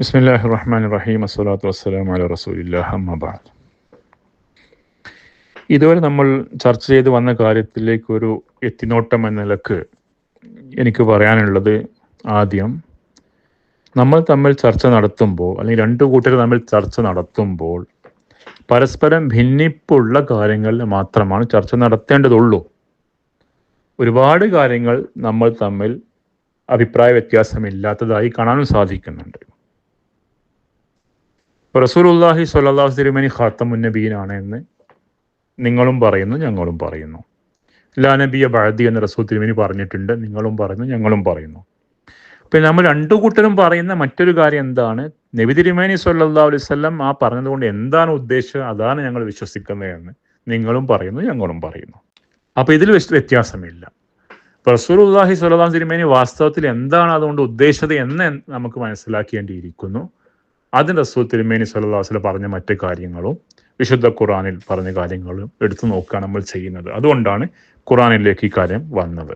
ബിസ്മില്ലാഹി റഹ്മാൻ റഹീം അസ്സലാത്തു വസ്സലാം അല റസൂലില്ലാ അമ്മബാദ് ഇതുവരെ നമ്മൾ ചർച്ച ചെയ്ത് വന്ന കാര്യത്തിലേക്ക് ഒരു എത്തിനോട്ടം എന്ന നിലയ്ക്ക് എനിക്ക് പറയാനുള്ളത് ആദ്യം നമ്മൾ തമ്മിൽ ചർച്ച നടത്തുമ്പോൾ അല്ലെങ്കിൽ രണ്ട് കൂട്ടർ തമ്മിൽ ചർച്ച നടത്തുമ്പോൾ പരസ്പരം ഭിന്നിപ്പുള്ള കാര്യങ്ങളിൽ മാത്രമാണ് ചർച്ച നടത്തേണ്ടതുള്ളൂ. ഒരുപാട് കാര്യങ്ങൾ നമ്മൾ തമ്മിൽ അഭിപ്രായ വ്യത്യാസമില്ലാത്തതായി കാണാനും സാധിക്കുന്നുണ്ട്. റസൂലുല്ലാഹി സ്വല്ലല്ലാഹു തിരുമനി ഖാത്തമുൻ നബീനാണ് എന്ന് നിങ്ങളും പറയുന്നു ഞങ്ങളും പറയുന്നു. ലാ നബിയ ബഅദി എന്ന് റസൂൽ തിരുമനി പറഞ്ഞിട്ടുണ്ട് നിങ്ങളും പറയുന്നു ഞങ്ങളും പറയുന്നു. പിന്നെ നമ്മൾ രണ്ടു കൂട്ടരും പറയുന്ന മറ്റൊരു കാര്യം എന്താണ്? നബി തിരുമേനി സല്ലല്ലാഹു അലൈഹി വസല്ലം ആ പറഞ്ഞതുകൊണ്ട് എന്താണ് ഉദ്ദേശം? അതാണ് ഞങ്ങൾ വിശ്വസിക്കുന്നത് എന്ന് നിങ്ങളും പറയുന്നു ഞങ്ങളും പറയുന്നു. അപ്പൊ ഇതിൽ വ്യത്യാസമില്ല. റസൂലുല്ലാഹി സ്വല്ലല്ലാഹു തിരുമേനി വാസ്തവത്തിൽ എന്താണ് അതുകൊണ്ട് ഉദ്ദേശിച്ചത് എന്ന് നമുക്ക് മനസ്സിലാക്കേണ്ടിയിരിക്കുന്നു. അതിന് റസൂൽ തിരുമേനി വസല്ലം പറഞ്ഞ മറ്റു കാര്യങ്ങളും വിശുദ്ധ ഖുറാനിൽ പറഞ്ഞ കാര്യങ്ങളും എടുത്തു നോക്കുകയാണ് നമ്മൾ ചെയ്യുന്നത്. അതുകൊണ്ടാണ് ഖുറാനിലേക്ക് ഈ കാര്യം വന്നത്.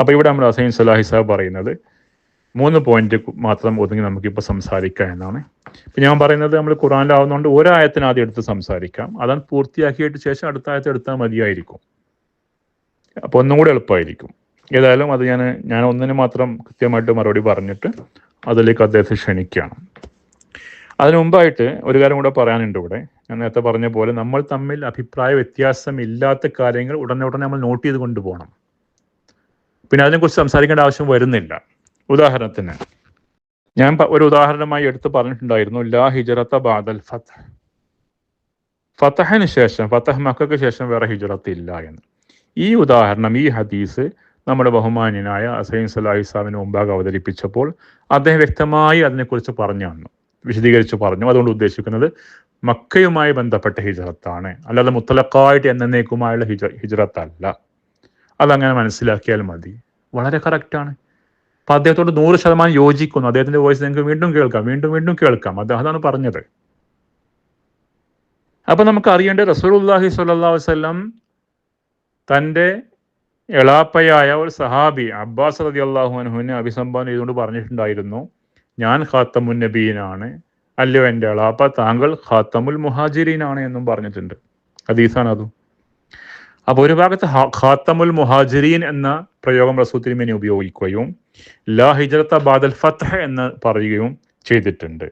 അപ്പോൾ ഇവിടെ നമ്മൾ അസൈൻ സലാഹി സാഹ് പറയുന്നത് മൂന്ന് പോയിന്റ് മാത്രം ഒതുങ്ങി നമുക്കിപ്പോൾ സംസാരിക്കാം എന്നാണ്. ഇപ്പം ഞാൻ പറയുന്നത് നമ്മൾ ഖുറാനിലാവുന്നതുകൊണ്ട് ഒരായത്തിന് ആദ്യം എടുത്ത് സംസാരിക്കാം. അതാണ് പൂർത്തിയാക്കിയിട്ട് ശേഷം അടുത്ത ആയത്ത് എടുത്താൽ മതിയായിരിക്കും. അപ്പോൾ ഒന്നും കൂടെ എളുപ്പമായിരിക്കും. ഏതായാലും അത് ഞാൻ ഞാൻ ഒന്നിന് മാത്രം കൃത്യമായിട്ട് മറുപടി പറഞ്ഞിട്ട് അതിലേക്ക് അദ്ദേഹത്തെ ക്ഷണിക്കുകയാണ്. അതിനു മുമ്പായിട്ട് ഒരു കാര്യം കൂടെ പറയാനുണ്ട് ഇവിടെ. ഞാൻ നേരത്തെ പറഞ്ഞ പോലെ നമ്മൾ തമ്മിൽ അഭിപ്രായ വ്യത്യാസം ഇല്ലാത്ത കാര്യങ്ങൾ ഉടനെ ഉടനെ നമ്മൾ നോട്ട് ചെയ്ത് കൊണ്ടുപോകണം. പിന്നെ അതിനെക്കുറിച്ച് സംസാരിക്കേണ്ട ആവശ്യം വരുന്നില്ല. ഉദാഹരണത്തിന് ഞാൻ ഒരു ഉദാഹരണമായി എടുത്ത് പറഞ്ഞിട്ടുണ്ടായിരുന്നു ലാ ഹിജറത്ത ബാദൽ ഫത്ത്. ഫത്തഹിന് ശേഷം ഫത്തഹ് മക്കൾക്ക് ശേഷം വേറെ ഹിജറത്ത് ഇല്ല എന്ന്. ഈ ഉദാഹരണം ഈ ഹദീസ് നമ്മുടെ ബഹുമാന്യനായ അസൈൻ സലാഹിസ്ലാമിന് മുമ്പാകെ അവതരിപ്പിച്ചപ്പോൾ അദ്ദേഹം വ്യക്തമായി അതിനെക്കുറിച്ച് പറഞ്ഞു തന്നു. വിശദീകരിച്ച് പറഞ്ഞു. അതുകൊണ്ട് ഉദ്ദേശിക്കുന്നത് മക്കയുമായി ബന്ധപ്പെട്ട ഹിജറത്താണ്. അല്ലാതെ മുത്തലക്കായിട്ട് എന്നേക്കുമായുള്ള ഹിജ ഹിജറത്തല്ല. അതങ്ങനെ മനസ്സിലാക്കിയാൽ മതി. വളരെ കറക്റ്റാണ് അപ്പൊ അദ്ദേഹത്തോട് നൂറ് ശതമാനം യോജിക്കുന്നു. അദ്ദേഹത്തിന്റെ വോയിസ് നിങ്ങൾക്ക് വീണ്ടും കേൾക്കാം. വീണ്ടും വീണ്ടും കേൾക്കാം. അദ്ദേഹം അതാണ് പറഞ്ഞത്. അപ്പൊ നമുക്ക് അറിയേണ്ടത് റസൂലുല്ലാഹി സ്വല്ലല്ലാഹു വസ്ലം തന്റെ എളാപ്പയായ ഒരു സഹാബി അബ്ബാസ് റതി അള്ളാഹു അനുഹുവിനെ അഭിസംബോധന ചെയ്തുകൊണ്ട് പറഞ്ഞിട്ടുണ്ടായിരുന്നു. ഞാൻ ഖാത്തമുൻ നബീനാണ്. അല്ലയോ എന്റെ അളാപ്പ താങ്കൾ ഖാത്തമുൽ മുഹാജിരീനാണ് എന്നും പറഞ്ഞിട്ടുണ്ട്. ഹദീസാണ് അതും. അപ്പോൾ ഒരു ഭാഗത്ത് ഖാത്തമുൽ മുഹാജിരീൻ എന്ന പ്രയോഗം റസൂ ഉപയോഗിക്കുകയും ലാ ഹിജറത്ത ബാദൽ ഫത്ത് എന്ന് പറയുകയും ചെയ്തിട്ടുണ്ട്.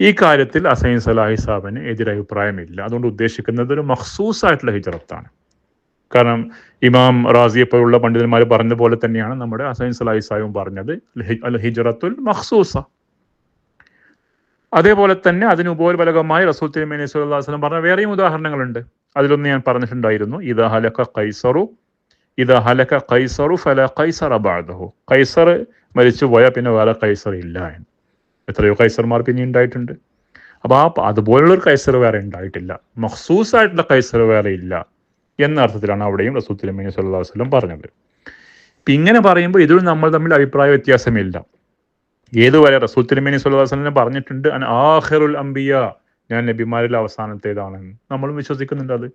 ഈ കാര്യത്തിൽ അസൈൻ സലാഹി സാബിന് എതിരഭിപ്രായമില്ല. അതുകൊണ്ട് ഉദ്ദേശിക്കുന്നത് ഒരു മഖ്സൂസ് ആയിട്ടുള്ള ഹിജറത്താണ്. കാരണം ഇമാം റാസിയെ പോലുള്ള പണ്ഡിതന്മാർ പറഞ്ഞ പോലെ തന്നെയാണ് നമ്മുടെ അസൈൻ സലാഹി സാഹിബും പറഞ്ഞത്. അൽ ഹിജറത്തുൽ മഹ്സൂസ അതേപോലെ തന്നെ അതിന് ഉപോത്ബലകമായി റസൂൽ തിരുമേനി സുല്ലാസ്ലം പറഞ്ഞ വേറെയും ഉദാഹരണങ്ങളുണ്ട്. അതിലൊന്ന് ഞാൻ പറഞ്ഞിട്ടുണ്ടായിരുന്നു. ഇതാ ഹലക്ക കൈസറു ഇതാ ഹലക്ക കൈസറു ഫല കൈസർ അബാദഹു കൈസർ മരിച്ചു പോയാൽ പിന്നെ വേറെ കൈസർ ഇല്ല എന്ന്. എത്രയോ കൈസർമാർ പിന്നെ ഉണ്ടായിട്ടുണ്ട്. അപ്പൊ ആ അതുപോലുള്ള ഒരു കൈസർ വേറെ ഉണ്ടായിട്ടില്ല. മഖ്സൂസ് ആയിട്ടുള്ള കൈസർ വേറെ ഇല്ല. എന്ന അർത്ഥത്തിലാണ് അവിടെയും റസൂൽ തിരുമേനി അലൈഹി വസല്ലം പറഞ്ഞത്. ഇപ്പം ഇങ്ങനെ പറയുമ്പോൾ ഇതിൽ നമ്മൾ തമ്മിൽ അഭിപ്രായ വ്യത്യാസമില്ല. ഏതുവരെ റസൂൽ തിരുമേനി സുല്ലാസ്ലിനെ പറഞ്ഞിട്ടുണ്ട് അൻ ആഖിറുൽ അംബിയ ഞാൻ നബിമാരിൽ അവസാനത്തേതാണെന്ന് നമ്മളും വിശ്വസിക്കുന്നുണ്ട് അത്.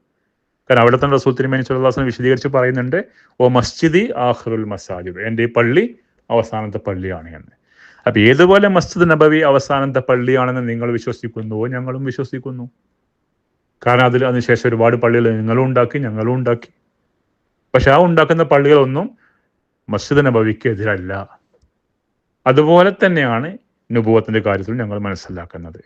കാരണം അവിടെ തന്നെ റസൂൽ തിരുമേനി വസല്ലം വിശദീകരിച്ച് പറയുന്നുണ്ട് ഓ മസ്ജിദി ആഖിറുൽ മസാജിദ് എന്റെ ഈ പള്ളി അവസാനത്തെ പള്ളിയാണ് എന്ന്. അപ്പൊ ഏതുപോലെ മസ്ജിദ് നബവി അവസാനത്തെ പള്ളിയാണെന്ന് നിങ്ങൾ വിശ്വസിക്കുന്നുവോ ഞങ്ങളും വിശ്വസിക്കുന്നു. കാരണം അതിൽ അതിനുശേഷം ഒരുപാട് പള്ളികൾ നിങ്ങളും ഉണ്ടാക്കി ഞങ്ങളും ഉണ്ടാക്കി. പക്ഷെ ആ ഉണ്ടാക്കുന്ന പള്ളികളൊന്നും മസ്ജിദ് നബവിക്ക് എതിരല്ല. അതുപോലെ തന്നെയാണ് നുപൂവത്തിന്റെ കാര്യത്തിൽ ഞങ്ങൾ മനസ്സിലാക്കുന്നത്.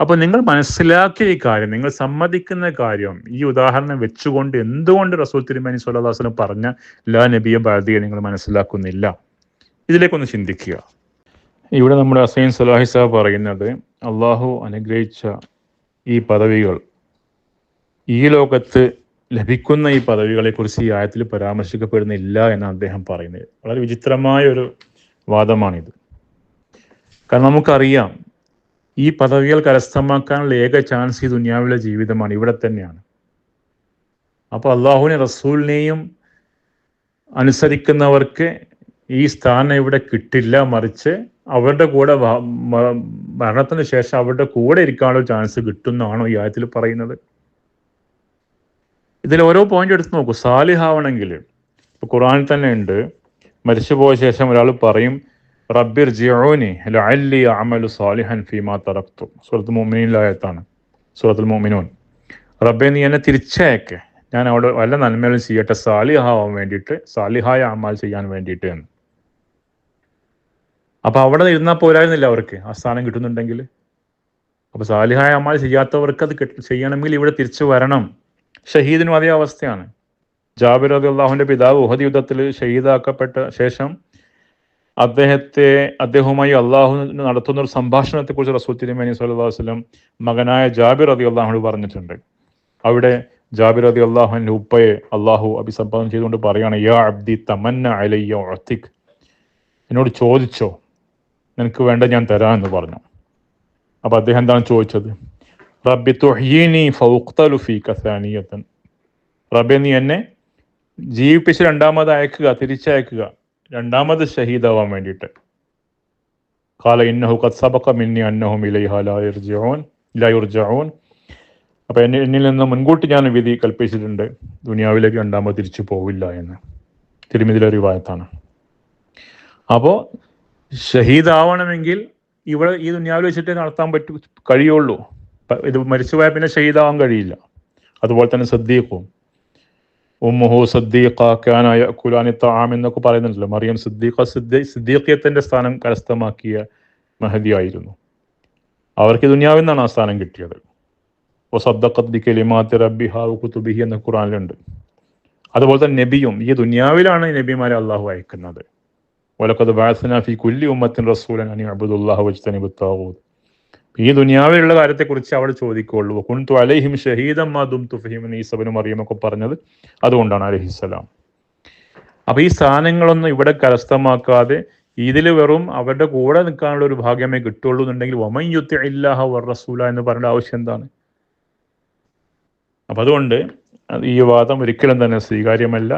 അപ്പോൾ നിങ്ങൾ മനസ്സിലാക്കിയ ഈ കാര്യം നിങ്ങൾ സമ്മതിക്കുന്ന കാര്യം ഈ ഉദാഹരണം വെച്ചുകൊണ്ട് എന്തുകൊണ്ട് റസൂൽ തിരുമേനി വസല്ലം പറഞ്ഞ ലാ നബിയ ഭാരതീയ നിങ്ങൾ മനസ്സിലാക്കുന്നില്ല? ഇതിലേക്കൊന്ന് ചിന്തിക്കുക. ഇവിടെ നമ്മുടെ അസൈൻ സലാഹിസ പറയുന്നത് അള്ളാഹു അനുഗ്രഹിച്ച ഈ പദവികൾ ഈ ലോകത്ത് ലഭിക്കുന്ന ഈ പദവികളെ കുറിച്ച് ഈ ആയത്തിൽ പരാമർശിക്കപ്പെടുന്നില്ല എന്ന് അദ്ദേഹം പറയുന്നത്. വളരെ വിചിത്രമായ ഒരു വാദമാണിത്. കാരണം നമുക്കറിയാം ഈ പദവികൾ കരസ്ഥമാക്കാനുള്ള ഏക ചാൻസ് ഈ ദുനിയാവിലെ ജീവിതമാണ് ഇവിടെ തന്നെയാണ്. അപ്പോൾ അള്ളാഹുവിനെ റസൂലിനെയും അനുസരിക്കുന്നവർക്ക് ഈ സ്ഥാനം ഇവിടെ കിട്ടില്ല മറിച്ച് അവരുടെ കൂടെ മരണത്തിന് ശേഷം അവരുടെ കൂടെ ഇരിക്കാനുള്ള ചാൻസ് കിട്ടുന്നതാണോ ഈ ആയത്തിൽ പറയുന്നത്? ഇതിൽ ഓരോ പോയിന്റ് എടുത്ത് നോക്കൂ. സാലിഹാവണമെങ്കിൽ ഇപ്പൊ ഖുറാനിൽ തന്നെ ഉണ്ട്. മരിച്ചുപോയ ശേഷം ഒരാൾ പറയും റബ്ബിർ ജിയോനി ലഅല്ലി അമലു സാലിഹൻ ഫീമാ തറക്തു സൂറത്ത് മോമിനിലായത്താണ് സൂറത്തുൽ മോമിനോൻ റബ്ബെ നീ എന്നെ തിരിച്ചയക്കെ. ഞാൻ അവിടെ വല്ല നന്മകളും ചെയ്യട്ടെ. സാലിഹാവാൻ വേണ്ടിയിട്ട് സാലിഹായ അമാൽ ചെയ്യാൻ വേണ്ടിയിട്ട് എന്ന്. അപ്പൊ അവിടെ ഇരുന്നാൽ പോരായിരുന്നില്ല അവർക്ക്. ആ സ്ഥാനം കിട്ടുന്നുണ്ടെങ്കിൽ. അപ്പൊ സാലിഹായ അമാൽ ചെയ്യാത്തവർക്ക് അത് ചെയ്യണമെങ്കിൽ ഇവിടെ തിരിച്ചു വരണം. ഷഹീദിനും അതേ അവസ്ഥയാണ്. ജാബിർ അലി അള്ളാഹുവിന്റെ പിതാവ് ഉഹദ് യുദ്ധത്തിൽ ഷഹീദാക്കപ്പെട്ട ശേഷം അദ്ദേഹത്തെ അദ്ദേഹവുമായി അള്ളാഹു നടത്തുന്ന ഒരു സംഭാഷണത്തെക്കുറിച്ച് റസൂൽ തിരുമേനി വസല്ലം മകനായ ജാബിർ അലി അള്ളാഹുനോട് പറഞ്ഞിട്ടുണ്ട്. അവിടെ ജാബിർ അലി അള്ളാഹുവിന്റെ ഉപ്പയെ അള്ളാഹു അഭിസംബോധന ചെയ്തുകൊണ്ട് പറയുകയാണ് യാ അബ്ദി തമന്ന അലയ്യ എന്നോട് ചോദിച്ചോ നിനക്ക് വേണ്ട ഞാൻ തരാം എന്ന് പറഞ്ഞു. അപ്പോൾ അദ്ദേഹം എന്താണ് ചോദിച്ചത്? റബ്ബി തുഹ്യീനി ഫൗഖ്തലു ഫീക സാനിയത്തൻ റബ്ബെ നീ എന്നെ ജീവിപ്പിച്ച് രണ്ടാമത് അയക്കുക തിരിച്ചയക്കുക. രണ്ടാമത് ഷഹീദാവാൻ വേണ്ടിയിട്ട്. കാല ഇന്നഹു സബഖ മിന്നി അന്നഹും ഇലൈഹ ലാ യർജിഊൻ ലാ യർജിഊൻ. അപ്പൊ എന്നെ എന്നിൽ നിന്ന് മുൻകൂട്ടി ഞാൻ വിധി കൽപ്പിച്ചിട്ടുണ്ട്. ദുനിയാവിലേക്ക് രണ്ടാമത് തിരിച്ചു പോവില്ല എന്ന്. തിരുമിതിലെ ഒരു വായത്താണ്. അപ്പോൾ ഷഹീദാവണമെങ്കിൽ ഇവിടെ ഈ ദുനിയാവിൽ വെച്ചിട്ട് നടത്താൻ പറ്റൂ കഴിയുള്ളൂ. ഇത് മരിച്ചുപോയാൽ പിന്നെ ഷഹീദാവാൻ കഴിയില്ല. അതുപോലെ തന്നെ സദ്ദീഖും. ഉമ്മുഹു സദ്ദീഖ ഖാനായ കുലാനി താം എന്നൊക്കെ പറയുന്നുണ്ടല്ലോ. മറിയം സിദ്ദീഖ സിദ്ദീ സിദ്ദീഖിയത്തിന്റെ സ്ഥാനം കരസ്ഥമാക്കിയ മഹദിയായിരുന്നു അവർക്ക് ദുനിയാവിൽ നിന്നാണ് ആ സ്ഥാനം കിട്ടിയത്. ഓ ബി കലിമാത്തി ഹാവു കുത്തുബിഹി എന്ന ഖുറാനിലുണ്ട് അതുപോലെ തന്നെ നബിയും ഈ ദുനിയാവിലാണ് നബിമാരെ അള്ളാഹു അയക്കുന്നത്. ഒലക്കത് ബാസന ഫി കുല്ലി ഉമ്മത്തിൻ റസൂലൻ അനി അബുദുല്ലാഹു വജ്തനിബു താവൂദ് ഈ ദുനിയാവിലുള്ള കാര്യത്തെക്കുറിച്ച് അവൾ ചോദിക്കുള്ളൂ കുൻതു അലൈഹിം ഷഹീദം മാതും തുഫീമും ഈസബനും അറിയുമൊക്കെ പറഞ്ഞത് അതുകൊണ്ടാണ് അലഹിസ്സലാം അപ്പൊ ഈ സ്ഥാനങ്ങളൊന്നും ഇവിടെ കരസ്ഥമാക്കാതെ ഇതിൽ വെറും അവരുടെ കൂടെ നിൽക്കാനുള്ള ഒരു ഭാഗ്യമേ കിട്ടുള്ളൂ എന്നുണ്ടെങ്കിൽ ഒമൻ യുദ്ധ ഇല്ലാഹ വർ റസൂല എന്ന് പറയേണ്ട ആവശ്യം എന്താണ്? അപ്പൊ അതുകൊണ്ട് ഈ വാദം ഒരിക്കലും തന്നെ സ്വീകാര്യമല്ല.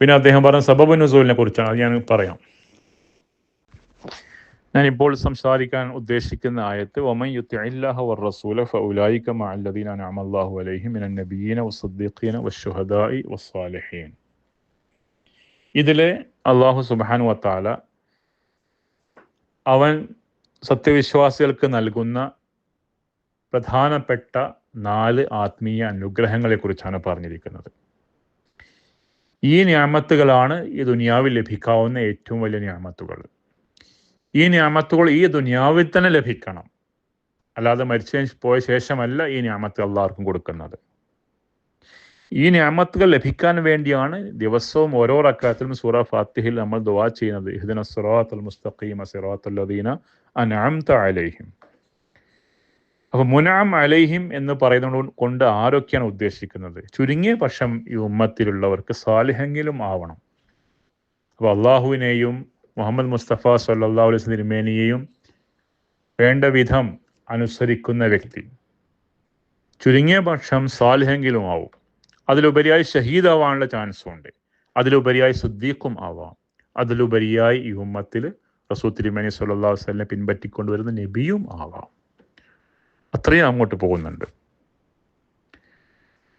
പിന്നെ അദ്ദേഹം പറഞ്ഞ സബബ് നുസൂലിനെ കുറിച്ചാണ് അത് ഞാൻ പറയാം. ഞാൻ ഇപ്പോൾ സംസാരിക്കാൻ ഉദ്ദേശിക്കുന്ന ആയത്ത് ഒമൻ മഅല്ലദീന അലൈഹിം വസ്സാലിഹീൻ. ഇതിലെ അള്ളാഹു സുബ്ഹാനഹു വത്താല അവൻ സത്യവിശ്വാസികൾക്ക് നൽകുന്ന പ്രധാനപ്പെട്ട നാല് ആത്മീയ അനുഗ്രഹങ്ങളെ കുറിച്ചാണ് പറഞ്ഞിരിക്കുന്നത്. ഈ ഞാമത്തുകളാണ് ഈ ദുനിയാവിൽ ലഭിക്കാവുന്ന ഏറ്റവും വലിയ ഞാമത്തുകൾ. ഈ ഞാമത്തുകൾ ഈ ദുനിയാവിൽ തന്നെ ലഭിക്കണം. അല്ലാതെ മരിച്ചു പോയ ശേഷമല്ല ഈ ഞാമത്ത് എല്ലാവർക്കും കൊടുക്കുന്നത്. ഈ ഞാമത്തുകൾ ലഭിക്കാൻ വേണ്ടിയാണ് ദിവസവും ഓരോ റക്കാത്തിലും സൂറ ഫാത്തിഹിൽ നമ്മൾ ദുവാ ചെയ്യുന്നത്. ഇഹ്ദിന സിറാത്തുൽ മുസ്തഖീമ സിറാത്തുൽ ലദീന അൻഅംത അലൈഹിം. അപ്പോൾ മുനാം അലൈഹിം എന്ന് പറയുന്നത് കൊണ്ട് ആരൊക്കെയാണ് ഉദ്ദേശിക്കുന്നത്? ചുരുങ്ങിയ പക്ഷം ഈ ഉമ്മത്തിലുള്ളവർക്ക് സാലിഹെങ്കിലും ആവണം. അപ്പോൾ അള്ളാഹുവിനെയും മുഹമ്മദ് മുസ്തഫ സല്ലാ അലൈഹി തിരുമേനിയെയും വേണ്ട വിധം അനുസരിക്കുന്ന വ്യക്തി. ചുരുങ്ങിയ പക്ഷം സാലിഹെങ്കിലും ആവും. അതിലുപരിയായി ഷഹീദാവാനുള്ള ചാൻസും ഉണ്ട്. അതിലുപരിയായി സുദ്ദീഖും ആവാം. അതിലുപരിയായി ഈ ഉമ്മത്തിൽ റസൂ തിരുമേനി സല്ലാ വസ്ലിനെ പിൻപറ്റിക്കൊണ്ടുവരുന്ന നബിയും ആവാം. അത്രയും അങ്ങോട്ട് പോകുന്നുണ്ട്.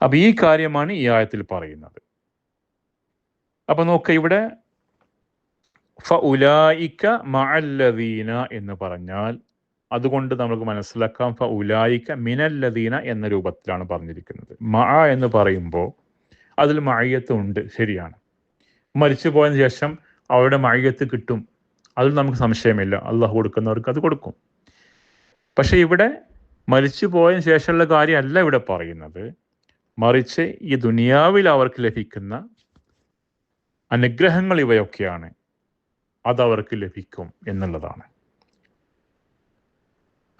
അപ്പൊ ഈ കാര്യമാണ് ഈ ആയത്തിൽ പറയുന്നത്. അപ്പൊ നോക്ക ഇവിടെ ഫഉലായിക്ക മഅല്ലദീന എന്ന് പറഞ്ഞാൽ അതുകൊണ്ട് നമുക്ക് മനസ്സിലാക്കാം ഫ ഉലായിക്ക മിനല്ലദീന എന്ന രൂപത്തിലാണ് പറഞ്ഞിരിക്കുന്നത്. മഅ എന്ന് പറയുമ്പോൾ അതിൽ മഴയത്ത് ഉണ്ട് ശരിയാണ്. മരിച്ചു പോയതിനു ശേഷം അവരുടെ മഴയത്ത് കിട്ടും. അതിൽ നമുക്ക് സംശയമില്ല. അള്ളാഹു കൊടുക്കുന്നവർക്ക് അത് കൊടുക്കും. പക്ഷെ ഇവിടെ മരിച്ചു പോയതിനു ശേഷമുള്ള കാര്യമല്ല ഇവിടെ പറയുന്നത്. മറിച്ച് ഈ ദുനിയാവിൽ അവർക്ക് ലഭിക്കുന്ന അനുഗ്രഹങ്ങൾ ഇവയൊക്കെയാണ്. അതവർക്ക് ലഭിക്കും എന്നുള്ളതാണ്.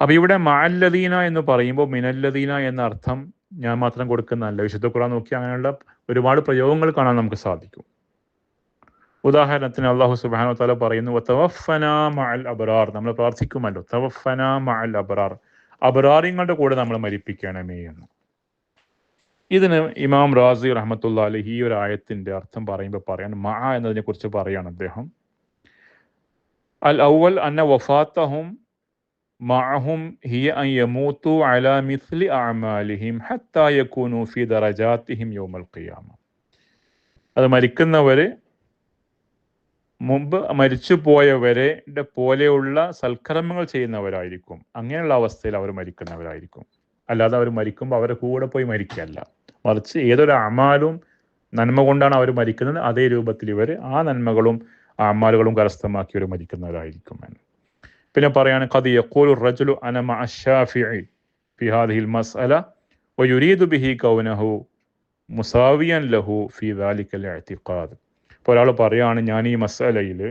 അപ്പൊ ഇവിടെ മാല്ലദീന എന്ന് പറയുമ്പോൾ മിനല്ലദീന എന്ന അർത്ഥം ഞാൻ മാത്രം കൊടുക്കുന്നതല്ല. വിശുദ്ധ ഖുറാൻ നോക്കി അങ്ങനെയുള്ള ഒരുപാട് പ്രയോഗങ്ങൾ കാണാൻ നമുക്ക് സാധിക്കും. ഉദാഹരണത്തിന് അള്ളാഹു സുബാന പറയുന്നു മഅൽ അബറാർ നമ്മൾ പ്രാർത്ഥിക്കുമല്ലോ. മഅൽ അബറാർ അബറാറിങ്ങളുടെ കൂടെ നമ്മൾ മരിപ്പിക്കണമേ എന്ന്. ഇതിന് ഇമാം റാസി റഹമത്തുള്ള അലഹി ഈ ഒരു ആയത്തിന്റെ അർത്ഥം പറയുമ്പോൾ പറയാൻ മഅ എന്നതിനെ കുറിച്ച് പറയാണ് അദ്ദേഹം. അൽ ഔവൽ അന്ന വഫാത്തഹും معهم هي أن يموتوا على مثل أعمالهم حتى يكونوا في درجاتهم يوم القيامة അത് മരിക്കുന്നവര് മുമ്പ് മരിച്ചു പോയവരെ പോലെയുള്ള സൽക്കർമ്മങ്ങൾ ചെയ്യുന്നവരായിരിക്കും അങ്ങനെയുള്ള അവസ്ഥയിൽ അവർ മരിക്കുന്നവരായിരിക്കും അല്ലാതെ അവർ മരിക്കുമ്പോൾ അവരുടെ കൂടെ പോയി മരിക്കല്ല മറിച്ച് ഏതൊരു അമാലും നന്മ കൊണ്ടാണ് അവർ മരിക്കുന്നത് അതേ രൂപത്തിൽ ഇവർ ആ നന്മകളും ആ അമാലുകളും കരസ്ഥമാക്കി ഒരു മരിക്കുന്നവരായിരിക്കും എന്ന്. പിന്നെ പറയാണ് കത് യക്കോലു റജുലു അനമ അഷാഫിഇ ഫി ഹാദിഹിൽ മസ്അല വയുരീദു ബിഹി കൗനഹു മുസാവിയൻ ലഹു ഫി ദാലിക്കൽ ഇഅ്തിഖാദ്. ഇപ്പോൾ ഒരാൾ പറയാണ് ഞാൻ ഈ മസലയിൽ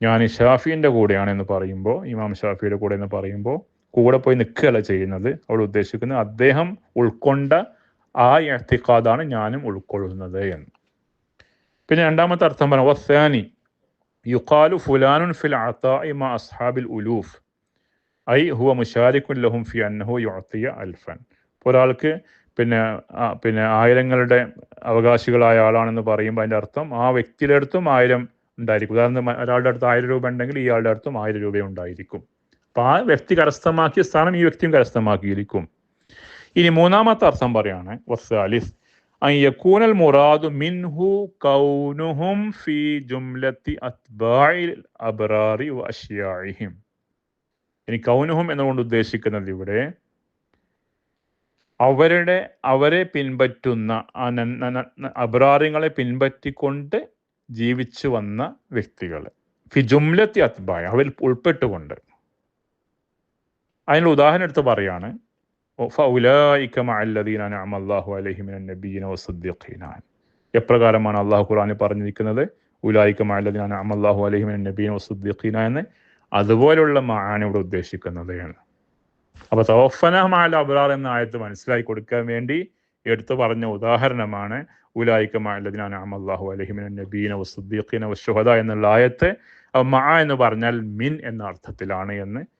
ഞാൻ ഷാഫിന്റെ കൂടെയാണെന്ന് പറയുമ്പോൾ ഇമാം ഷാഫിയുടെ കൂടെ എന്ന് പറയുമ്പോൾ കൂടെ പോയി നിൽക്കുകയല്ല ചെയ്യുന്നത്. അവൾ ഉദ്ദേശിക്കുന്നത് അദ്ദേഹം ഉൾക്കൊണ്ട ആ എത്തിക്കാതാണ് ഞാനും ഉൾക്കൊള്ളുന്നത് എന്ന്. പിന്നെ രണ്ടാമത്തെ അർത്ഥം പറഞ്ഞു വസാനി യുഖാലു ഫുലാനുൻ ഫിൽ അത്താഇ മ അസ്ഹാബിൽ ഉലൂഫ്. ഐ ഹുവ മുഷാരിഖുൻ ലഹും ഫി അന്നഹു യുഅത്തിയ അൽഫൻ. ഒരാൾക്ക് പിന്നെ പിന്നെ ആയിരങ്ങളുടെ അവകാശികളായ ആളാണെന്ന് പറയുമ്പോൾ അതിന്റെ അർത്ഥം ആ വ്യക്തിയുടെ അടുത്തും ആയിരം ഉണ്ടായിരിക്കും. ഉദാഹരണം ഒരാളുടെ അടുത്ത് ആയിരം രൂപ ഉണ്ടെങ്കിൽ ഇയാളുടെ അടുത്തും ആയിരം രൂപ ഉണ്ടായിരിക്കും. അപ്പൊ ആ വ്യക്തി കരസ്ഥമാക്കിയ സ്ഥാനം ഈ വ്യക്തിയും കരസ്ഥമാക്കിയിരിക്കും. ഇനി മൂന്നാമത്തെ അർത്ഥം പറയാണ് വസ്സാലിസ് അൻ യകൂനൽ മുറാദു മിൻഹു കൗനുഹും ഫി ജുംലത്തി അത്ബാഇൽ അബ്റാറി വ അഷ്യാഇഹിം ഇനി കൗനുഹും എന്നുകൊണ്ട് ഉദ്ദേശിക്കുന്നത് ഇവിടെ അവരുടെ അവരെ പിൻപറ്റുന്ന അബ്രാറിങ്ങളെ പിൻപറ്റിക്കൊണ്ട് ജീവിച്ചു വന്ന വ്യക്തികൾ ഫി ജുംലത്തി അത്ബായ അവരിൽ ഉൾപ്പെട്ടുകൊണ്ട്. അതിനുള്ള ഉദാഹരണം എടുത്ത് പറയാണ്. എപ്രകാരമാണ് അള്ളാഹു ഖുറാനിൽ പറഞ്ഞിരിക്കുന്നത്? ഉലായിക്കമ അല്ലദീനാന എന്ന് അതുപോലുള്ള മഹാൻ ഇവിടെ ഉദ്ദേശിക്കുന്നത് എന്ന് അപ്പൊ തവഫനഹമാല അബ്രാർ എന്ന ആയത്ത് മനസ്സിലാക്കി കൊടുക്കാൻ വേണ്ടി എടുത്തു പറഞ്ഞ ഉദാഹരണമാണ് ഉലായിക്കമാലദിനാന അമല്ലാഹു അലഹിമിൻ നബീന വസുദ്ദീഖിന വശുഹദ എന്നുള്ള ആയത്ത്. മാ എന്ന് പറഞ്ഞാൽ മിൻ എന്ന അർത്ഥത്തിലാണ് എന്ന്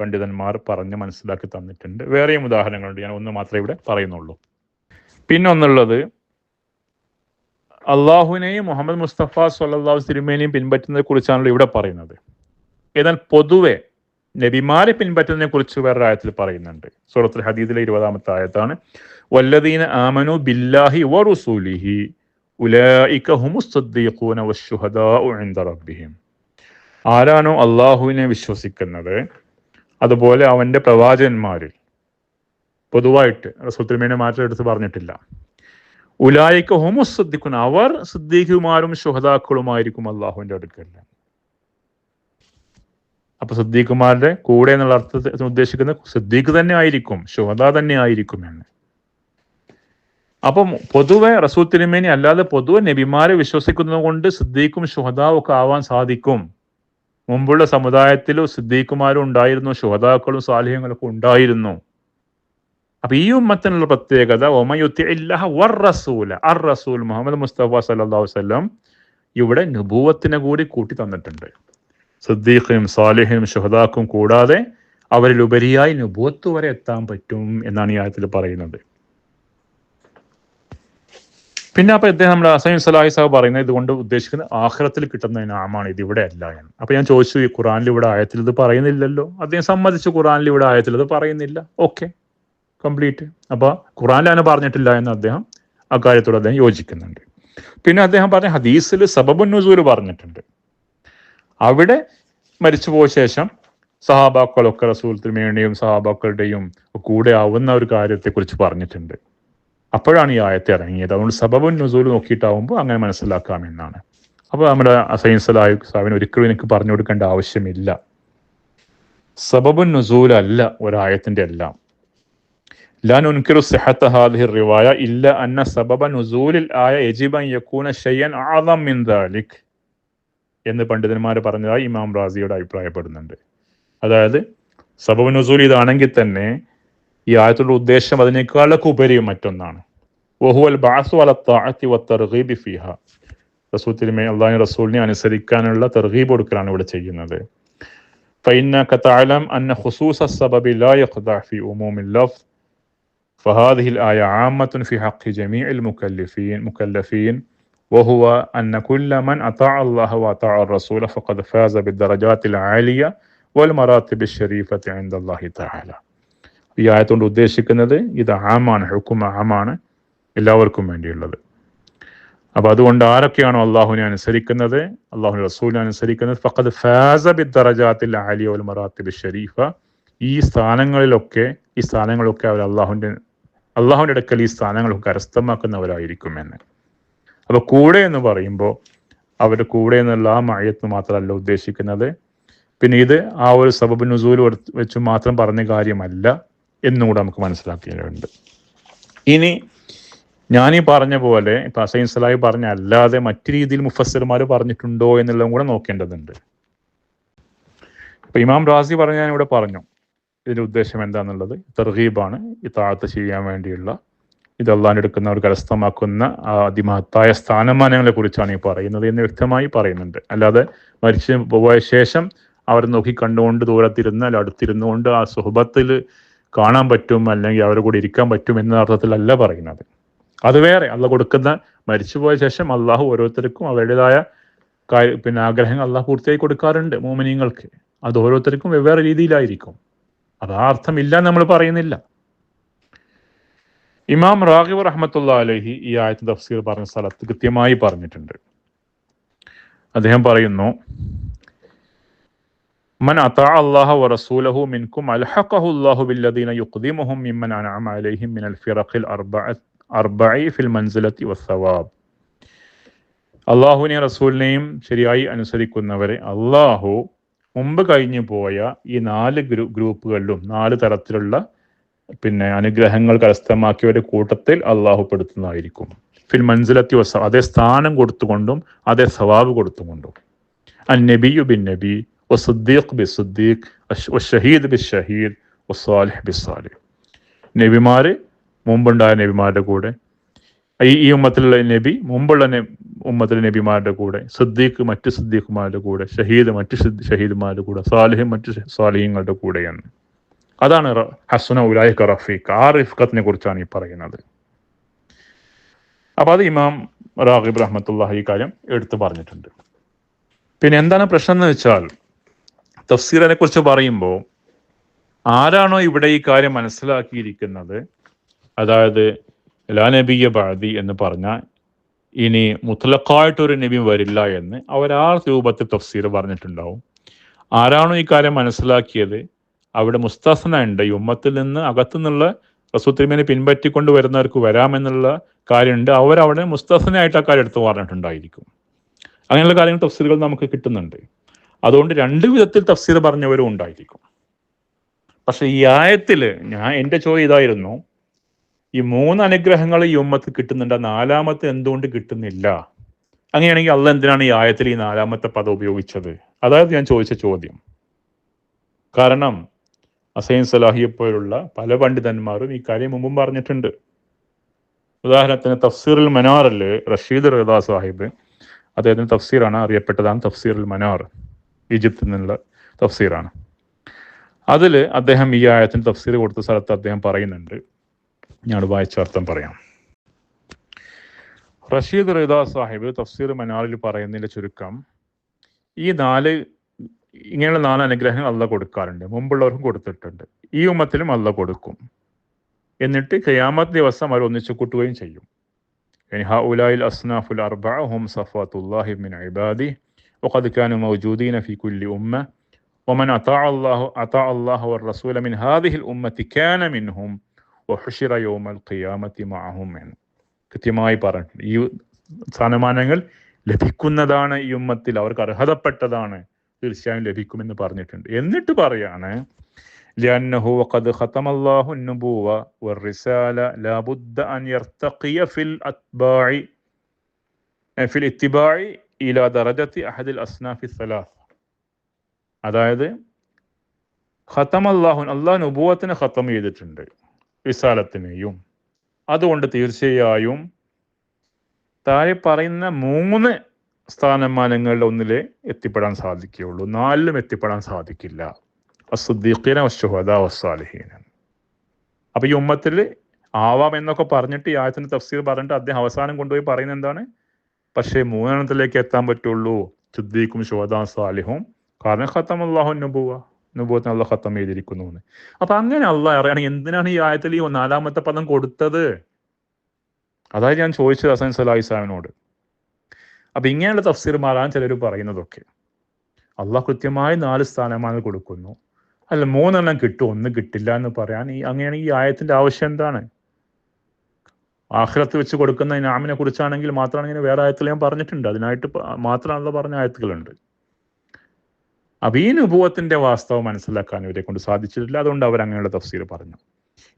പണ്ഡിതന്മാർ പറഞ്ഞ് മനസ്സിലാക്കി തന്നിട്ടുണ്ട്. വേറെയും ഉദാഹരണങ്ങളുണ്ട്. ഞാൻ ഒന്ന് മാത്രമേ ഇവിടെ പറയുന്നുള്ളൂ. പിന്നൊന്നുള്ളത് അള്ളാഹുവിനെയും മുഹമ്മദ് മുസ്തഫ സല്ലാഹു തിരുമേനെയും പിൻപറ്റുന്നതിനെ കുറിച്ചാണല്ലോ ഇവിടെ പറയുന്നത്. എന്നാൽ പൊതുവെ നബിമാരെ പിൻപറ്റുന്നതിനെ കുറിച്ച് വേറെ ആയത്തിൽ പറയുന്നുണ്ട്. സൂറത്തുൽ ഹദീദിലെ ഇരുപതാമത്തെ ആയത്താണ് വല്ലദീന ആമനു ബില്ലാഹി ഇൻദ റബ്ബിഹിം. ആരാണോ അള്ളാഹുവിനെ വിശ്വസിക്കുന്നത് അതുപോലെ അവന്റെ പ്രവാചകന്മാരിൽ. പൊതുവായിട്ട് റസൂൽ തിരുമേനെ മാറ്റം എടുത്ത് പറഞ്ഞിട്ടില്ല. ഉലായിക്ക ഹോമോ ശ്രദ്ധിക്കുന്ന അവർ സിദ്ദീഖുമാരും ശുഹതാക്കളുമായിരിക്കും അള്ളാഹുവിന്റെ അടുക്കല്ല അപ്പൊ സിദ്ദീഖുമാരുടെ കൂടെ എന്നുള്ള അർത്ഥത്തിൽ ഉദ്ദേശിക്കുന്ന സിദ്ദീഖ് തന്നെ ആയിരിക്കും ശുഹത തന്നെ ആയിരിക്കും എന്ന്. അപ്പം പൊതുവെ റസൂൽ അല്ലാതെ പൊതുവെ നബിമാരെ വിശ്വസിക്കുന്നത് കൊണ്ട് സിദ്ദീഖും ശുഹദാവും ഒക്കെ ആവാൻ സാധിക്കും. മുമ്പുള്ള സമുദായത്തിൽ സിദ്ദീഖുമാരും ഉണ്ടായിരുന്നു ശോതാക്കളും സാലിഹ്യങ്ങളൊക്കെ ഉണ്ടായിരുന്നു. അപ്പൊ ഈ ഉമ്മത്തിനുള്ള പ്രത്യേകത ഒമയുത്തി ഇല്ലാഹ വർ അർ റസൂൽ മുഹമ്മദ് മുസ്തഫ സല്ലാ വസല്ലം ഇവിടെ നുഭൂവത്തിനെ കൂടി കൂട്ടി തന്നിട്ടുണ്ട്. സിദ്ദീഖും സാലിഹും ഷുഹദാക്കും കൂടാതെ അവരിൽ ഉപരിയായി നുബൂത്ത് വരെ എത്താൻ പറ്റും എന്നാണ് ഈ ആയത്തിൽ പറയുന്നത്. പിന്നെ അപ്പൊ ഇദ്ദേഹം നമ്മുടെ അസൈൻ സലാഹി സാഹ് പറയുന്നത് ഇതുകൊണ്ട് ഉദ്ദേശിക്കുന്ന ആഹ്റത്തിൽ കിട്ടുന്ന ഇനാമാണ് ഇത് ഇവിടെ അല്ല എന്ന്. അപ്പൊ ഞാൻ ചോദിച്ചു ഈ ഖുറാനിൽ ഇവിടെ ആയത്തിൽ ഇത് പറയുന്നില്ലല്ലോ? അദ്ദേഹം സമ്മതിച്ചു ഖുറാനിൽ ഇവിടെ ആയത്തിൽ ഇത് പറയുന്നില്ല. ഓക്കെ. കംപ്ലീറ്റ്. അപ്പൊ ഖുറാനിലാണ് പറഞ്ഞിട്ടില്ല എന്ന് അദ്ദേഹം അക്കാര്യത്തോട് അദ്ദേഹം യോജിക്കുന്നുണ്ട്. പിന്നെ അദ്ദേഹം പറഞ്ഞ ഹദീസിൽ സബബുൻ നുസൂർ പറഞ്ഞിട്ടുണ്ട്. അവിടെ മരിച്ചുപോയ ശേഷം സഹാബാക്കളൊക്കെ റസൂൽ തിരുമേണിയും സഹാബാക്കളുടെയും കൂടെ ആവുന്ന ഒരു കാര്യത്തെക്കുറിച്ച് പറഞ്ഞിട്ടുണ്ട്. അപ്പോഴാണ് ഈ ആയത്തെ ഇറങ്ങിയത് അതുകൊണ്ട് സബബുൻ നുസൂൽ നോക്കിയിട്ടാവുമ്പോൾ അങ്ങനെ മനസ്സിലാക്കാമെന്നാണ് അപ്പോൾ നമ്മുടെ അസൈൻ സലാഹി സാഹിബിന് ഒരിക്കലും എനിക്ക് പറഞ്ഞു കൊടുക്കേണ്ട ആവശ്യമില്ല സബബുൻ നുസൂൽ അല്ല ഒരായത്തിന്റെ എല്ലാം لا ننكر صحة هذه الرواية إلا أن سبب نزول الآية يجب أن يكون شيئا أعظم من ذلك എന്ന് പണ്ഡിതന്മാർ പറഞ്ഞതായി ഇമാം റാസിയോട് അഭിപ്രായപ്പെടുന്നുണ്ട് അതായത് സബബ് നുസൂൽ ഇതാണെങ്കിൽ തന്നെ ഈ ആയത്തുള്ള ഉദ്ദേശം അതിനേക്കാളൊക്കെ ഉപരിയും മറ്റൊന്നാണ് വഹുവൽ ബാസു അല താഅത്തി വ തർഗീബി ഫിഹ റസൂൽ തിരുമേ അള്ളാഹു റസൂലിനെ അനുസരിക്കാനുള്ള തർഗീബ് കൊടുക്കലാണ് ഇവിടെ ചെയ്യുന്നത് فإنك تعلم أن خصوص السبب لا يخضع في عموم اللفظ فهذه الآية عامة في حق جميع المكلفين مكلفين وهو أن كل من أطاع الله وأطاع الرسول فقد فاز بالدرجات العالية والمراتب الشريفة عند الله تعالى ഈ ആയത്തുകൊണ്ട് ഉദ്ദേശിക്കുന്നത് ഇത് ആമാണ് ഹുക്കും ആമാണ് എല്ലാവർക്കും വേണ്ടിയുള്ളത്. അപ്പൊ അതുകൊണ്ട് ആരൊക്കെയാണോ അള്ളാഹുവിനെ അനുസരിക്കുന്നത് അള്ളാഹു റസൂലിനെ അനുസരിക്കുന്നത് ഫഖദ് ഫാസ ബിദ്ദറജാത്തിൽ ആലിയ വൽ മറാത്തിൽ ഷരീഫ. ഈ സ്ഥാനങ്ങളിലൊക്കെ ഈ സ്ഥാനങ്ങളൊക്കെ അവർ അള്ളാഹുവിന്റെ അള്ളാഹുവിന്റെ അടുക്കൽ ഈ സ്ഥാനങ്ങളൊക്കെ കരസ്ഥമാക്കുന്നവരായിരിക്കുമെന്ന് അപ്പൊ കൂടെ എന്ന് പറയുമ്പോൾ അവരുടെ കൂടെ എന്നുള്ള ആ മഴയത്ത് മാത്രമല്ല ഉദ്ദേശിക്കുന്നത്. പിന്നെ ഇത് ആ ഒരു സബബ് നുസൂൽ വെച്ച് മാത്രം പറഞ്ഞ കാര്യമല്ല. എന്നും കൂടെ നമുക്ക് മനസ്സിലാക്കേണ്ടതുണ്ട്. ഇനി ഞാനീ പറഞ്ഞ പോലെ ഇപ്പൊ അസൈൻ സലാഹി പറഞ്ഞ അല്ലാതെ മറ്റു രീതിയിൽ മുഫസ്സിർമാർ പറഞ്ഞിട്ടുണ്ടോ എന്നുള്ളതും കൂടെ നോക്കേണ്ടതുണ്ട്. ഇപ്പൊ ഇമാം റാസി പറഞ്ഞ ഞാൻ ഇവിടെ പറഞ്ഞു. ഇതിന്റെ ഉദ്ദേശം എന്താണെന്നുള്ളത് തെർഹീബാണ് ഈ താഴത്ത് ചെയ്യാൻ വേണ്ടിയുള്ള ഇത് അള്ളാൻ എടുക്കുന്നവർ കരസ്ഥമാക്കുന്ന ആ അതിമഹത്തായ സ്ഥാനമാനങ്ങളെ കുറിച്ചാണ് ഈ പറയുന്നത് എന്ന് വ്യക്തമായി പറയുന്നുണ്ട്. അല്ലാതെ മരിച്ചു പോയ ശേഷം അവർ നോക്കി കണ്ടുകൊണ്ട് ദൂരത്തിരുന്ന് അല്ല അടുത്തിരുന്നുകൊണ്ട് ആ സുഹബത്തിൽ കാണാൻ പറ്റും അല്ലെങ്കിൽ അവരുടെ കൂടെ ഇരിക്കാൻ പറ്റും എന്ന അർത്ഥത്തിലല്ല പറയുന്നത്. അത് വേറെ അള്ള കൊടുക്കുന്ന മരിച്ചുപോയ ശേഷം അള്ളാഹു ഓരോരുത്തർക്കും അവരുടേതായ കാര്യ പിന്നെ ആഗ്രഹങ്ങൾ അള്ളാഹു പൂർത്തിയായി കൊടുക്കാറുണ്ട് മോമിനിയങ്ങൾക്ക് അത് ഓരോരുത്തർക്കും വെവ്വേറെ രീതിയിലായിരിക്കും. അത് ആ അർത്ഥമില്ല നമ്മൾ പറയുന്നില്ല. ഇമാം റാഖിബ് റഹ്മത്തുള്ള അലഹി ഈ ആയത്ത് തഫ്സീർ പറഞ്ഞ സ്ഥലത്ത് കൃത്യമായി പറഞ്ഞിട്ടുണ്ട്. അദ്ദേഹം പറയുന്നു മൻ الله ورسوله منكم മിൻകും الله بالذين يقدمهم ممن മിമ്മൻ عليهم من الفرق ഫിറഖിൽ അർബഇ ഫിൽ മൻസിലത്തി വസ്സവാബ് അള്ളാഹുവിനെയും റസൂലിനെയും ശരിയായി അനുസരിക്കുന്നവരെ അള്ളാഹു മുമ്പ് കഴിഞ്ഞു പോയ ഈ നാല് ഗ്രൂ ഗ്രൂപ്പുകളിലും നാല് തരത്തിലുള്ള പിന്നെ അനുഗ്രഹങ്ങൾ കരസ്ഥമാക്കിയവരുടെ കൂട്ടത്തിൽ അള്ളാഹു പെടുത്തുന്നതായിരിക്കും. ഫിൽ മൻസിലത്തി വസ്സ അതേ സ്ഥാനം കൊടുത്തുകൊണ്ടും അതേ സവാബ് കൊടുത്തുകൊണ്ടും. അൻ നബിയു ബിൻ നബി വസുദ്ദീഖ് ബി സുദ്ദീഖ് ഷഹീദ് ബി ഷഹീദ് വസാലിഹ് ബി സാലിഹ് നബിമാർ മുമ്പുണ്ടായ നബിമാരുടെ കൂടെ. ഈ ഈ ഉമ്മത്തിലുള്ള നബി മുമ്പുള്ള ഉമ്മത്തിലെ നബിമാരുടെ കൂടെ. സുദ്ദീഖ് മറ്റു സുദ്ദീഖുമാരുടെ കൂടെ. ഷഹീദ് മറ്റു ഷഹീദുമാരുടെ കൂടെ. സാലിഹ് മറ്റു സാലിഹ്യങ്ങളുടെ കൂടെയെന്ന് അതാണ് ഹസന ഉലായിക്ക റഫീഖ്. ആ റിഫ്ഖത്തിനെ കുറിച്ചാണ് ഈ പറയുന്നത്. അപ്പൊ അത് ഇമാം റാഖിബ് റഹ്മത്തുള്ള ഈ കാര്യം എടുത്തു പറഞ്ഞിട്ടുണ്ട്. പിന്നെ എന്താണ് പ്രശ്നം എന്ന് വെച്ചാൽ തഫ്സീറിനെ കുറിച്ച് പറയുമ്പോൾ ആരാണോ ഇവിടെ ഈ കാര്യം മനസ്സിലാക്കിയിരിക്കുന്നത്? അതായത് ലാ നബിയ ബാദി എന്ന് പറഞ്ഞാൽ ഇനി മുത്തലക്കായിട്ടൊരു നബി വരില്ല എന്ന് അവർ ആ രൂപത്തിൽ തഫ്സീർ പറഞ്ഞിട്ടുണ്ടാവും. ആരാണോ ഈ കാര്യം മനസ്സിലാക്കിയത്? അവിടെ മുസ്തഫന ഉണ്ട് ഈ ഉമ്മത്തിൽ നിന്ന് അകത്തുനിന്നുള്ള റസൂത്തിരിമേനെ പിൻപറ്റിക്കൊണ്ട് വരുന്നവർക്ക് വരാമെന്നുള്ള കാര്യമുണ്ട്. അവരവിടെ മുസ്തഫനായിട്ട് ആ കാര്യം എടുത്ത് പറഞ്ഞിട്ടുണ്ടായിരിക്കും. അങ്ങനെയുള്ള കാര്യങ്ങൾ തഫ്സീലുകൾ നമുക്ക് കിട്ടുന്നുണ്ട്. അതുകൊണ്ട് രണ്ട് വിധത്തിൽ തഫ്സീർ പറഞ്ഞവരും ഉണ്ടായിരിക്കും. പക്ഷെ ഈ ആയത്തിൽ ഞാൻ എന്റെ ചോദ്യം ഇതായിരുന്നു. ഈ മൂന്ന് അനുഗ്രഹങ്ങൾ ഈ ഉമ്മത്ത് കിട്ടുന്നുണ്ട്. നാലാമത്തെ എന്തുകൊണ്ട് കിട്ടുന്നില്ല? അങ്ങനെയാണെങ്കിൽ അള്ള എന്തിനാണ് ഈ ആയത്തിൽ ഈ നാലാമത്തെ പദം ഉപയോഗിച്ചത്? അതായത് ഞാൻ ചോദിച്ച ചോദ്യം. കാരണം അസൈൻ സലാഹിയെ പോലുള്ള പല പണ്ഡിതന്മാരും ഈ കാര്യം മുമ്പും പറഞ്ഞിട്ടുണ്ട്. ഉദാഹരണത്തിന് തഫ്സീറുൽ മനാറിൽ റഷീദ് റദാ സാഹിബ് അദ്ദേഹത്തിന് തഫ്സീറാണ് അറിയപ്പെട്ടതാണ് തഫ്സീറുൽ മനാർ. ഈജിപ്തിൽ നിന്നുള്ള തഫ്സീറാണ്. അതിൽ അദ്ദേഹം ഈ ആയത്തിന് തഫ്സീർ കൊടുത്ത സ്ഥലത്ത് അദ്ദേഹം പറയുന്നുണ്ട്. ഞാൻ വായിച്ച അർത്ഥം പറയാം. റഷീദ് റിദ സാഹിബ് തഫ്സീർ മനാറിൽ പറയുന്നതിന്റെ ചുരുക്കം ഈ നാല് ഇങ്ങനെയുള്ള നാല് അനുഗ്രഹങ്ങൾ അല്ല കൊടുക്കാറുണ്ട്. മുമ്പുള്ളവർക്കും കൊടുത്തിട്ടുണ്ട്. ഈ ഉമ്മത്തിലും അല്ല കൊടുക്കും. എന്നിട്ട് കയാമത്ത് ദിവസം അവർ ഒന്നിച്ചു കൂട്ടുകയും ചെയ്യും. ഹ ഉലായിൽ അസ്നാഫുൽ അർബ ഹും സഫാത്തുല്ലാഹിമിൻ ഇബാദി وقد كانوا موجودين في كل أمة ومن أطاع الله أطاع الله والرسول من هذه الأمة كان منهم وحشر يوم القيامة معهم من കൃത്യമായി പറഞ്ഞിട്ടുണ്ട് ഈ സ്ഥാനമാനങ്ങൾ ലഭിക്കുന്നതാണ് ഈ ഉമ്മത്തിൽ അവർക്ക് അർഹതപ്പെട്ടതാണ് തീർച്ചയായും ലഭിക്കുമെന്ന് പറഞ്ഞിട്ടുണ്ട് എന്നിട്ട് പറയാണ് لأنه وقد ختم الله النبوة والرسالة لا بد أن يرتقي في الأتباع في الاتباع ഇല അഹദിൽ അസ്നാഫി സലാഫ് അതായത് ഖത്തം അള്ളാഹു അള്ളാഹ് നുബൂവത്തിന് ഖത്തം ചെയ്തിട്ടുണ്ട് വിശാലത്തിനെയും അതുകൊണ്ട് തീർച്ചയായും താഴെ പറയുന്ന മൂന്ന് സ്ഥാനമാനങ്ങളുടെ ഒന്നിലെ എത്തിപ്പെടാൻ സാധിക്കുകയുള്ളൂ. നാലിലും എത്തിപ്പെടാൻ സാധിക്കില്ല. അസുദ്ദീഖീന വസ്സുഹദ വസ്സാലിഹീന. അപ്പോൾ ഈ ഉമ്മത്തിൽ ആവാം എന്നൊക്കെ പറഞ്ഞിട്ട് ഈ ആയത്തിന്റെ തഫ്സീർ പറഞ്ഞിട്ട് അദ്ദേഹം അവസാനം കൊണ്ടുപോയി പറയുന്ന എന്താണ്? പക്ഷേ മൂന്നെണ്ണത്തിലേക്ക് എത്താൻ പറ്റുള്ളൂ. സുദ്ദീഖും ശോദാ സാലിഹും. കാരണം ഖത്തം അള്ളാഹു നുബുവ. നുബുവത്തിന് അള്ളാഹ് ഖത്തം ചെയ്തിരിക്കുന്നു എന്ന്. അപ്പൊ അങ്ങനെ അള്ളാഹ് അറിയണം എന്തിനാണ് ഈ ആയത്തിൽ ഈ നാലാമത്തെ പദം കൊടുത്തത്? അതായത് ഞാൻ ചോദിച്ചത് ഹസൻ സലാഹി സാഹിനോട് അപ്പൊ ഇങ്ങനെയുള്ള തഫ്സീർമാരാണ് ചിലർ പറയുന്നതൊക്കെ. അള്ളാഹ് കൃത്യമായി നാല് സ്ഥാനമാണ് കൊടുക്കുന്നു. അല്ല മൂന്നെണ്ണം കിട്ടും ഒന്ന് കിട്ടില്ല എന്ന് പറയാൻ ഈ അങ്ങനെയാണെങ്കിൽ ഈ ആയത്തിന്റെ ആവശ്യം എന്താണ്? ആഖിറത്ത് വെച്ച് കൊടുക്കുന്ന ഇനാമിനെ കുറിച്ചാണെങ്കിൽ മാത്രമാണ് ഇങ്ങനെ വേറെ ആയത്തിൽ ഞാൻ പറഞ്ഞിട്ടുണ്ട്. അതിനായിട്ട് മാത്രമാണല്ലോ പറഞ്ഞ ആയത്തുകളുണ്ട്. അപ്പൊ ഈ അനുഭവത്തിന്റെ വാസ്തവം മനസ്സിലാക്കാൻ ഇവരെ കൊണ്ട് സാധിച്ചിട്ടില്ല. അതുകൊണ്ട് അവർ അങ്ങനെയുള്ള തഫ്സീർ പറഞ്ഞു.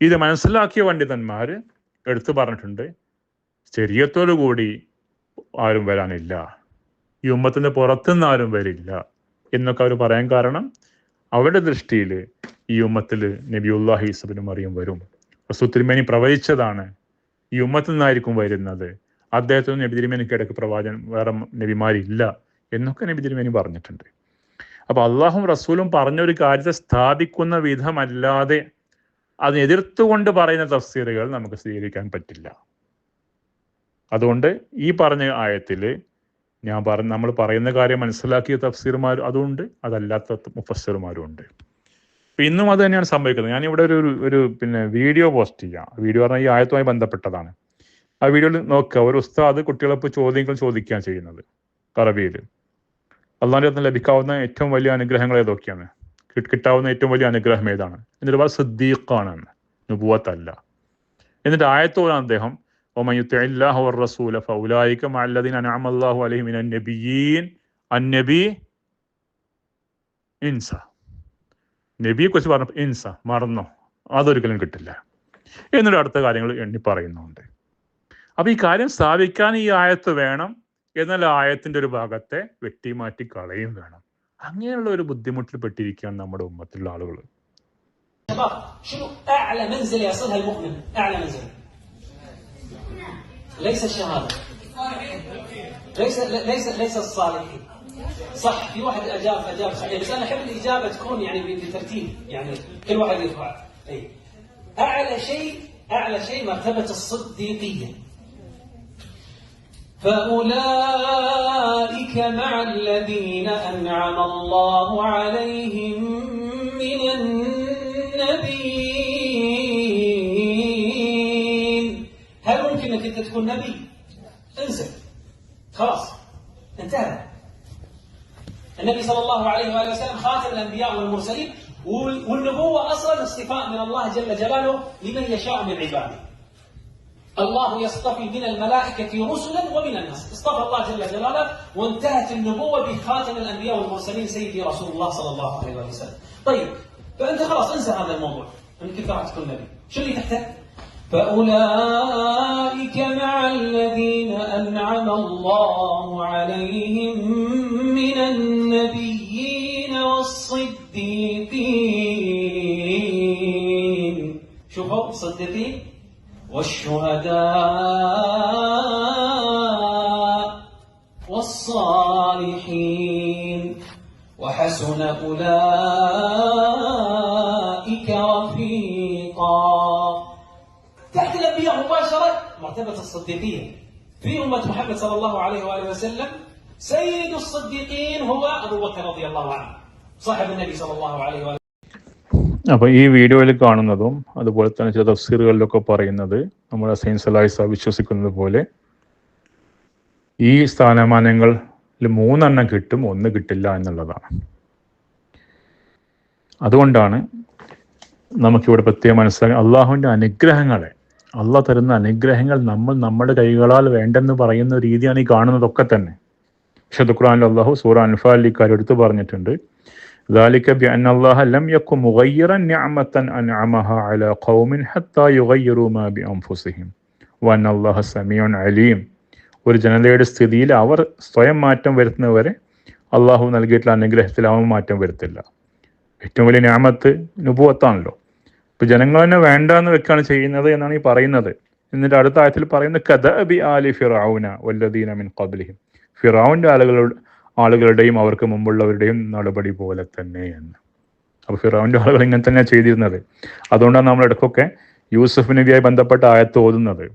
ഇത് മനസ്സിലാക്കിയ പണ്ഡിതന്മാർ എടുത്തു പറഞ്ഞിട്ടുണ്ട് ശരീരത്തോടു കൂടി ആരും വരാനില്ല. ഈ ഉമ്മത്തിന്റെ പുറത്തുനിന്ന് ആരും വരില്ല എന്നൊക്കെ അവർ പറയാൻ കാരണം അവരുടെ ദൃഷ്ടിയിൽ ഈ ഉമ്മത്തിൽ നബിയുല്ലാഹി ഈസബിനും അറിയും വരും. റസൂ തിരുമേനി പ്രവചിച്ചതാണ് ഈ ഉമ്മത്തിൽ നിന്നായിരിക്കും വരുന്നത്. അദ്ദേഹത്തിന് നബി തിരുമേനിക്ക് ഇടയ്ക്ക് പ്രവാചകൻ വേറെ നബിമാരില്ല എന്നൊക്കെ നബി തിരുമേനി പറഞ്ഞിട്ടുണ്ട്. അപ്പൊ അള്ളാഹും റസൂലും പറഞ്ഞ ഒരു കാര്യത്തെ സ്ഥാപിക്കുന്ന വിധമല്ലാതെ അതിനെ എതിർത്തുകൊണ്ട് പറയുന്ന തഫ്സീറുകൾ നമുക്ക് സ്വീകരിക്കാൻ പറ്റില്ല. അതുകൊണ്ട് ഈ പറഞ്ഞ ആയത്തിൽ ഞാൻ പറഞ്ഞ നമ്മൾ പറയുന്ന കാര്യം മനസ്സിലാക്കിയ തഫ്സീർമാർ അതുണ്ട് അതല്ലാത്ത മുഫസ്സർമാരും ഉണ്ട് ഇന്നും അത് തന്നെയാണ് സംഭവിക്കുന്നത്. ഞാനിവിടെ ഒരു ഒരു പിന്നെ വീഡിയോ പോസ്റ്റ് ചെയ്യാം. വീഡിയോ പറഞ്ഞാൽ ഈ ആയത്തുമായി ബന്ധപ്പെട്ടതാണ്. ആ വീഡിയോയിൽ നോക്കുക. ഒരു ഉസ്താദ് കുട്ടികളെ ചോദ്യങ്ങൾ ചോദിക്കുകയാണ് ചെയ്യുന്നത് കറബിയിൽ അള്ളാന്റെ ലഭിക്കാവുന്ന ഏറ്റവും വലിയ അനുഗ്രഹങ്ങൾ ഏതൊക്കെയാണ്? കിട്ടാവുന്ന ഏറ്റവും വലിയ അനുഗ്രഹം ഏതാണ്? എന്നിട്ട് ഒരുപാട് സിദ്ദീഖാണ്. നുപുവത്തല്ല എന്നിട്ട് ആയത്തോടാണ് അദ്ദേഹം ഇൻസ. നബിയെ കുറിച്ച് പറഞ്ഞപ്പോൾ ഇൻസ മറന്നോ അതൊരിക്കലും കിട്ടില്ല എന്നിട്ട് അടുത്ത കാര്യങ്ങൾ എണ്ണി പറയുന്നുണ്ട് അപ്പൊ ഈ കാര്യം സ്ഥാപിക്കാൻ ഈ ആയത്ത് വേണം എന്നാൽ ആ ആയത്തിന്റെ ഒരു ഭാഗത്തെ വെട്ടിമാറ്റി കളയും വേണം അങ്ങനെയുള്ള ഒരു ബുദ്ധിമുട്ടിൽ പെട്ടിരിക്കുകയാണ് നമ്മുടെ ഉമ്മത്തിലുള്ള ആളുകൾ شباب شنو اعلى منزله يصلها المؤمن؟ اعلى منزله ليس الشهاده ليس ليس ليس الصالحين صح في واحد أجاب أجاب صحيح بس أنا أحب الإجابة تكون يعني بترتيب يعني كل واحد يرفع. أي. أعلى شيء أعلى شيء مرتبة الصديقية. فأولئك مع الذين أنعم الله عليهم من النبيين. هل ممكن إنك أنت تكون نبي؟ انزل. خلاص. انتهى. النبي صلى الله عليه وآله وسلم خاتم الأنبياء والمرسلين وال- والنبوة أصلا اصطفاء من الله جل جلاله لمن يشاء من عباده. الله يصطفي من الملائكة رسلا ومن الناس. اصطفى الله جل جلاله وانتهت النبوة بخاتم الأنبياء والمرسلين سيدي رسول الله صلى الله عليه وسلم. طيب فأنت خلاص انسى هذا الموضوع. كيف راح تكون نبي. شو اللي تحته؟ فأولئك مع الذين أنعم الله عليهم من النبيين والصديقين. شوفوا الصديقين والشهداء والصالحين. وحسن أولئك الأنبياء مباشرة مرتبة الصديقية في أمة محمد صلى الله عليه وآله وسلم سيد الصديقين هو أبو بكر رضي الله عنه صاحب النبي صلى الله عليه وآله അപ്പൊ ഈ വീഡിയോയിൽ കാണുന്നതും അതുപോലെ തന്നെ ചില തഫ്സീറുകളിലൊക്കെ പറയുന്നത് നമ്മുടെ സൈൻസ് അലായിസ വിശ്വസിക്കുന്നത് പോലെ ഈ സ്ഥാനമാനങ്ങളിൽ മൂന്നെണ്ണം കിട്ടും ഒന്ന് കിട്ടില്ല എന്നുള്ളതാണ് അതുകൊണ്ടാണ് നമുക്കിവിടെ പ്രത്യേകം മനസ്സിലാക്കി അള്ളാഹുവിൻ്റെ അനുഗ്രഹങ്ങളെ അള്ളാഹ് തരുന്ന അനുഗ്രഹങ്ങൾ നമ്മൾ നമ്മുടെ കൈകളാൽ വേണ്ടെന്ന് പറയുന്ന രീതിയാണ് ഈ കാണുന്നതൊക്കെ തന്നെ വിശുദ്ധ ഖുർആനിൽ അള്ളാഹു സൂറ അൻഫാലിൽ ഇക്കാര്യം എടുത്തു പറഞ്ഞിട്ടുണ്ട് ذلك بأن الله لم يكن مغيرا نعمة أنعمها على قوم حتى يغيروا ما بأنفسهم وأن الله سميع عليم ഒരു ജനതയുടെ സ്ഥിതിയിൽ അവർ സ്വയം മാറ്റം വരുത്തുന്നവരെ അള്ളാഹു നൽകിയിട്ടുള്ള അനുഗ്രഹത്തിൽ അവൻ മാറ്റം വരുത്തില്ല ഏറ്റവും വലിയ ഞാമത്ത് നുപുവത്താണല്ലോ ഇപ്പൊ ജനങ്ങൾ തന്നെ വേണ്ട എന്ന് വെക്കാണ് ചെയ്യുന്നത് എന്നാണ് ഈ പറയുന്നത് എന്നിട്ട് അടുത്ത ആയത്തിൽ പറയുന്ന കഥ ബി ആലി ഫിറൌന വല്ലദീന മിൻ ഖബ്ലിഹിം ഫിറൌന്റെ ആളുകളുടെ ആളുകളുടെയും അവർക്ക് മുമ്പുള്ളവരുടെയും നടപടി പോലെ തന്നെ എന്ന് അപ്പൊ ഫിറൌന്റെ ആളുകൾ ഇങ്ങനെ തന്നെയാണ് ചെയ്തിരുന്നത് അതുകൊണ്ടാണ് നമ്മൾ ഇടയ്ക്കൊക്കെ യൂസുഫ് നബിയായി ബന്ധപ്പെട്ട ആയത്ത് ഓതുന്നത്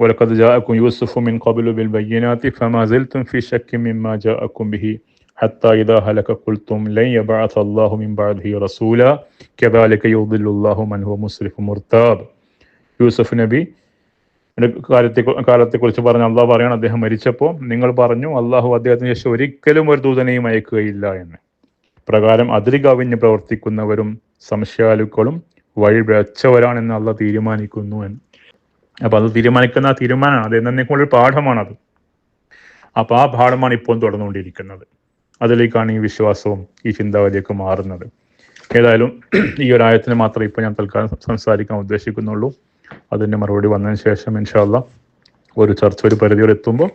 ولقد جاءكم يوسف من قبل بالبينات فما زلتم في شك مما جاءكم به ഹത്ത ഇദ ഹലക കുൽത്തും ലൈ യബഅത അല്ലാഹു മിൻ ബഅദിഹി റസൂല കദാലിക യുദില്ലുല്ലാഹു മൻ ഹുവ മുസ്രിഫു മുർതാബ് യൂസഫ് നബി കാര്യത്തെ കാലത്തെക്കുറിച്ച് പറഞ്ഞ അള്ളാഹ് പറയണം അദ്ദേഹം മരിച്ചപ്പോൾ നിങ്ങൾ പറഞ്ഞു അള്ളാഹു അദ്ദേഹത്തിന് ശേഷം ഒരിക്കലും ഒരു ദൂതനെയും അയക്കുകയില്ല എന്ന്. പ്രകാരം അതിരുകവിഞ്ഞ് പ്രവർത്തിക്കുന്നവരും സംശയാലുക്കളും വഴി വെച്ചവരാണെന്ന് അള്ളാഹ് തീരുമാനിക്കുന്നു എന്ന്. അപ്പൊ അത് തീരുമാനിക്കുന്ന തീരുമാനമാണ്. അത് എന്നേക്കുള്ള ഒരു പാഠമാണത്. അപ്പൊ ആ പാഠമാണ് ഇപ്പോൾ തുടർന്നുകൊണ്ടിരിക്കുന്നത്. അതിലേക്കാണ് ഈ വിശ്വാസവും ഈ ചിന്താഗതിയൊക്കെ മാറുന്നത്. ഏതായാലും ഈ ഒരു ആയത്തിന് മാത്രമേ ഇപ്പോൾ ഞാൻ തൽക്കാലം സംസാരിക്കാൻ ഉദ്ദേശിക്കുന്നുള്ളൂ. അതിന്റെ മറുപടി വന്നതിന് ശേഷം ഇൻഷാല്ല ഒരു ചർച്ച ഒരു പരിധിയോടെ എത്തുമ്പോൾ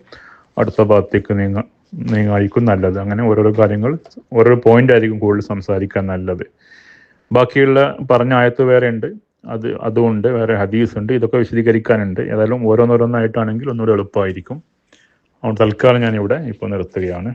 അടുത്ത ഭാഗത്തേക്ക് നീങ്ങ നീങ്ങായിരിക്കും നല്ലത്. അങ്ങനെ ഓരോരോ കാര്യങ്ങൾ ഓരോരോ പോയിന്റ് ആയിരിക്കും കൂടുതൽ സംസാരിക്കാൻ നല്ലത്. ബാക്കിയുള്ള പറഞ്ഞ ആയത്ത് വേറെ ഉണ്ട്. അത് അതുകൊണ്ട് വേറെ ഹദീസ് ഉണ്ട്. ഇതൊക്കെ വിശദീകരിക്കാനുണ്ട്. ഏതായാലും ഓരോന്നോരോന്നായിട്ടാണെങ്കിൽ ഒന്നുകൂടെ എളുപ്പമായിരിക്കും. അതുകൊണ്ട് തൽക്കാലം ഞാൻ ഇവിടെ ഇപ്പോൾ നിർത്തുകയാണ്.